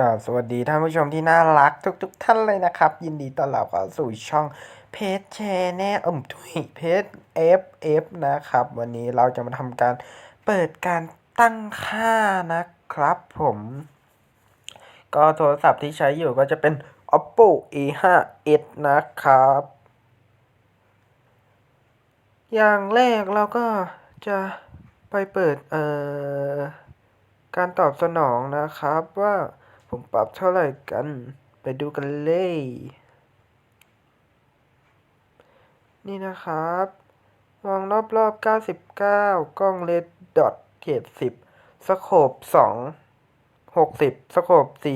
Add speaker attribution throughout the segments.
Speaker 1: ก็สวัสดีท่านผู้ชมที่น่ารักทุกๆทท่านเลยนะครับ ยินดีต้อนรับเข้าสู่ช่องเพจแชร์แน่เอิ่มทุยเพจ FF นะครับ วันนี้เราจะมาทำการเปิดการตั้งค่านะครับผม ก็โทรศัพท์ที่ใช้อยู่ก็จะเป็น oppo a5s นะครับ อย่างแรกเราก็จะไปเปิดเอ่อการตอบสนองนะครับว่า ผมปรับเท่าไหร่กัน ไปดูกันเลย นี่นะครับ มองรอบๆ 99 กล้องเลดดอทเขต10 สโคป2 60 สโคป4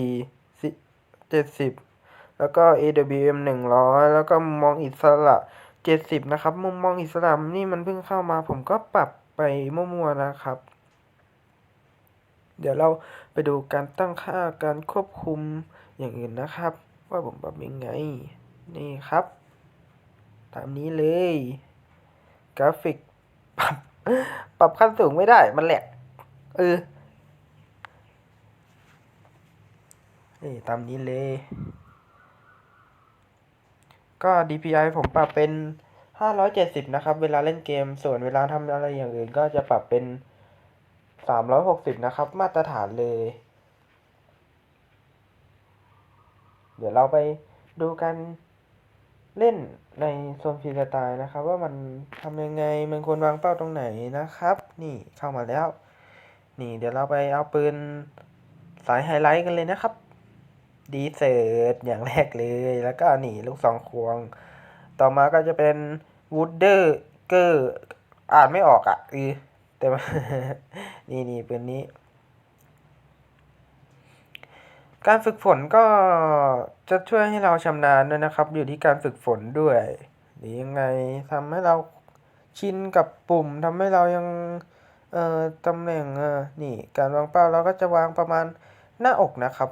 Speaker 1: 70 แล้วก็ AWM 100 แล้วก็มุมมองอิสระ 70 นะครับ มุมมองอิสระนี่มันเพิ่งเข้ามาผมก็ปรับไปมั่วๆนะครับ เดี๋ยวเราไปดูการตั้งค่าการควบคุมอย่างอื่นนะครับ ว่าผมปรับยังไง นี่ครับ ตามนี้เลย กราฟิกปรับปรับขั้นสูงไม่ได้มันแหลกเออนี่ตามนี้เลย ก็ DPI ผมปรับเป็น 570 นะครับ เวลาเล่นเกม ส่วนเวลาทำอะไรอย่างอื่นก็จะปรับเป็น 360นะครับ มาตรฐานเลย เดี๋ยวเราไปดูกันเล่นในโซนฟรีสไตล์นะครับ ว่ามันทำยังไงมันควรวางเป้าตรงไหนนะครับ นี่เข้ามาแล้ว นี่เดี๋ยวเราไปเอาปืนสายไฮไลท์กันเลยนะครับ ดีเซิร์ตอย่างแรกเลย แล้วก็นี่ลูกสองควง ต่อมาก็จะเป็นวูดเดอร์เกอร์อ่านไม่ออกอะอือ แต่ว่านี่นี่ปืนนี้ การฝึกฝนก็จะช่วยให้เราชำนาญด้วยนะครับ อยู่ที่การฝึกฝนด้วยหรือยังไงทำให้เราชินกับปุ่มทำให้เรายังเอ่อตำแหน่งเออนี่การวางเป้าเราก็จะวางประมาณหน้าอกนะครับ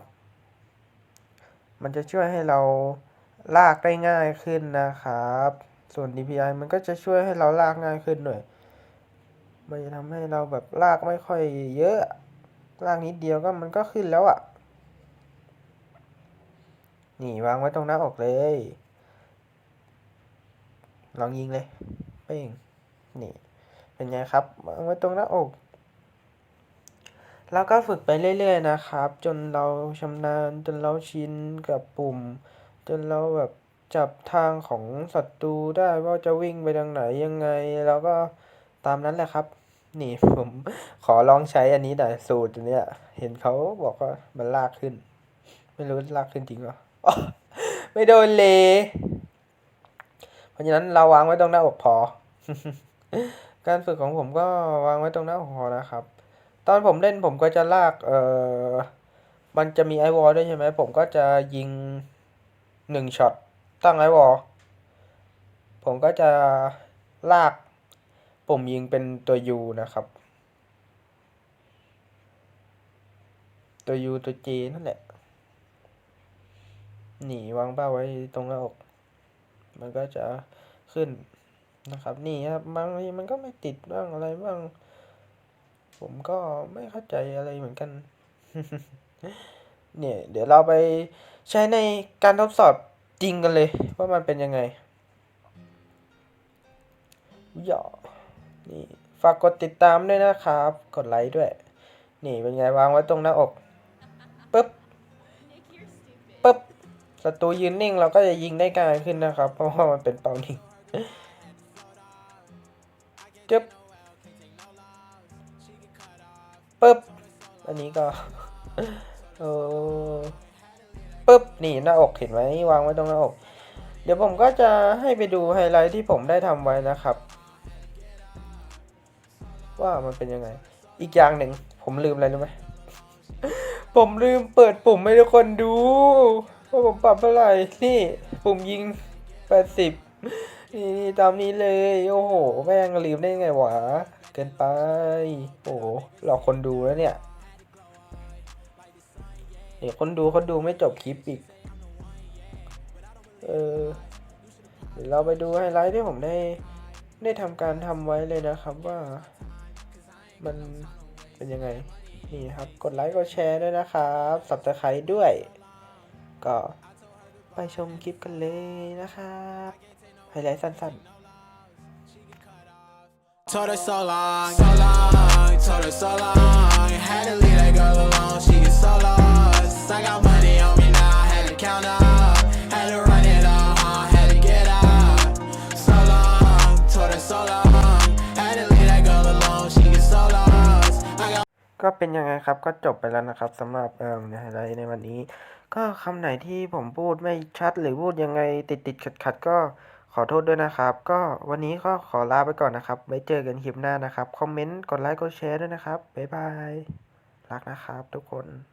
Speaker 1: มันจะช่วยให้เราลากได้ง่ายขึ้นนะครับ ส่วน DPI มันก็จะช่วยให้เราลากง่ายขึ้นหน่อย มันจะทำให้เราแบบลากไม่ค่อยเยอะ ลากนิดเดียวก็มันก็ขึ้นแล้วอะ่ะ นี่วางไว้ตรงหน้าอกเลย ลองยิงเลยเป้งนี่เป็นไงครับวางไว้ตรงหน้าอก แล้วก็ฝึกไปเรื่อยๆนะครับ จนเราชำนาญจนเราชินกับปุ่ม จนเราแบบจับทางของศัตรูได้ว่าจะวิ่งไปทางไหนยังไง แล้วก็ ตามนั้นแหละครับ นี่ผมขอลองใช้อันนี้หน่อยสูตรอันเนี้ย เห็นเขาบอกว่ามันลากขึ้น ไม่รู้ลากขึ้นจริงหรออ๋อไม่โดนเลยเพราะฉะนั้นเราวางไว้ตรงหน้าอกพอ การฝึกของผมก็วางไว้ตรงหน้าอกพอนะครับ ตอนผมเล่นผมก็จะลากเอ่อมันจะมีไอวอลด้วยใช่ไหมผมก็จะยิงหนึ่งช็อตตั้งไอวอลผมก็จะลาก ปุ่มยิงเป็นตัว U นะครับ ตัว U ตัว J นั่นแหละ หนีวางเป้าไว้ตรงหน้าอก มันก็จะขึ้นนะครับ นี่ครับบางทีมันก็ไม่ติดบ้างอะไรบ้าง ผมก็ไม่เข้าใจอะไรเหมือนกัน เนี่ย เดี๋ยวเราไปใช้ในการทดสอบจริงกันเลย ว่ามันเป็นยังไงย่อ นี่ฝากกดติดตามด้วยนะครับ กดไลค์ด้วย นี่เป็นไงวางไว้ตรงหน้าอกปึ๊บปึ๊บศัตรูยืนนิ่งเราก็จะยิงได้ง่ายขึ้นนะครับ เพราะว่ามันเป็นเป้านิ่งจึ๊บปึ๊บอันนี้ก็เออปึ๊บนี่หน้าอกเห็นไหมวางไว้ตรงหน้าอก เดี๋ยวผมก็จะให้ไปดูไฮไลท์ที่ผมได้ทำไว้นะครับ ว่ามันเป็นยังไง อีกอย่างหนึ่งผมลืมอะไรรู้ไหมผมลืมเปิดปุ่มให้ทุกคนดูว่าผมปรับเท่าไหร่นี่ปุ่มยิง80นี่นี่ตามนี้เลย โอ้โห แม่งลืมได้ไงวะ เกินไป โอ้โหหลอกคนดูแล้วเนี่ยเดี๋ยวคนดูเขาดูไม่จบคลิปอีก เออ เดี๋ยวเราไปดูไฮไลท์ที่ผมได้ได้ทำการทำไว้เลยนะครับว่า มันเป็นยังไง นี่ครับ กดไลค์กดแชร์ด้วยนะครับสับตะไคร้ด้วย ก็ไปชมคลิปกันเลยนะครับไฮไลท์สั้น ๆ
Speaker 2: Told her so long, so long, told her so long. Had to leave
Speaker 1: ก็เป็นยังไงครับก็จบไปแล้วนะครับสำหรับเอ่อไฮไลท์ในวันนี้ ก็คำไหนที่ผมพูดไม่ชัดหรือพูดยังไงติดติดขัดขัดๆก็ขอโทษด้วยนะครับ ก็วันนี้ก็ขอลาไปก่อนนะครับ ไว้เจอกันคลิปหน้านะครับ คอมเมนต์ กดไลค์ กดแชร์ด้วยนะครับ บ๊ายบาย รักนะครับทุกคน